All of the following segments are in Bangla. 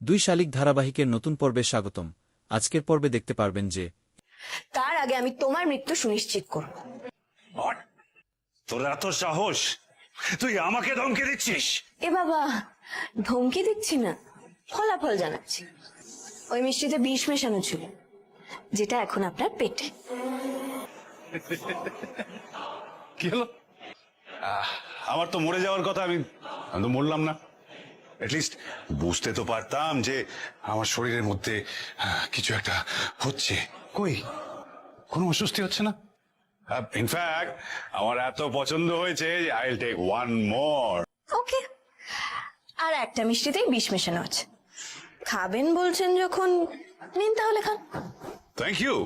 দুই শালিক ধারাবাহিকের নতুন পর্বে স্বাগতম। আজকের পর্বে দেখতে পারবেন যে তার আগে আমি তোমার মৃত্যু সুনিশ্চিত করব! তোর এত সাহস তুই আমাকে ধমকে দিচ্ছিস? এ বাবা ধমকি দিচ্ছি না ফলাফল জানাচ্ছি। ওই মিষ্টিতে বিষ মেশানো ছিল যেটা এখন আপনার পেটে। কি হলো? আহ, আমার তো মরে যাওয়ার কথা আমি আমি তো মরলাম না। লিস্ট বুঝতে তো পারতাম যে আমার শরীরের মধ্যে কিছু একটা হচ্ছে। কই? কোনো অস্বস্তি হচ্ছে না? ইনফ্যাক্ট আমার এত পছন্দ হয়েছে I will take one more okay. আর একটা মিষ্টিতেই বিষ মেশানো আছে। খাবেন বলছেন যখন নিন তাহলে খান। থ্যাংক ইউ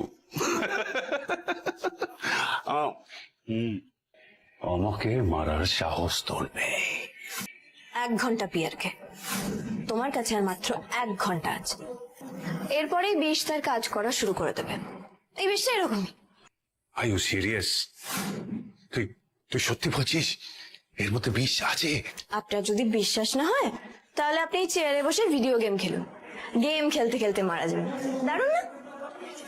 আমাকে মারার সাহস তোর নেই। এক ঘণ্টা পিয়ারকে। তোমার কাছে আর মাত্র এক ঘণ্টা আছে। এরপরেই বিষ তার কাজ করা শুরু করে দেবে। এই বিষটা এরকমই। আর ইউ সিরিয়াস তুই তুই সত্যি বলছিস? এর মধ্যে বিষ আছে? আপনার যদি বিশ্বাস না হয় তাহলে আপনি চেয়ারে বসে ভিডিও গেম খেলুন। গেম খেলতে খেলতে মারা যাবেন। দারুণ না?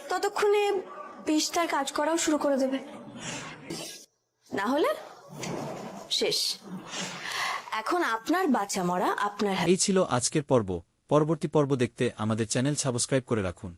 ততক্ষণে বিষ তার কাজ করাও শুরু করে দেবে। না হলে শেষ। এখন আপনার বাচ্চা মরা আপনার এই ছিল আজকের পর্ব। পরবর্তী পর্ব দেখতে আমাদের চ্যানেল সাবস্ক্রাইব করে রাখুন।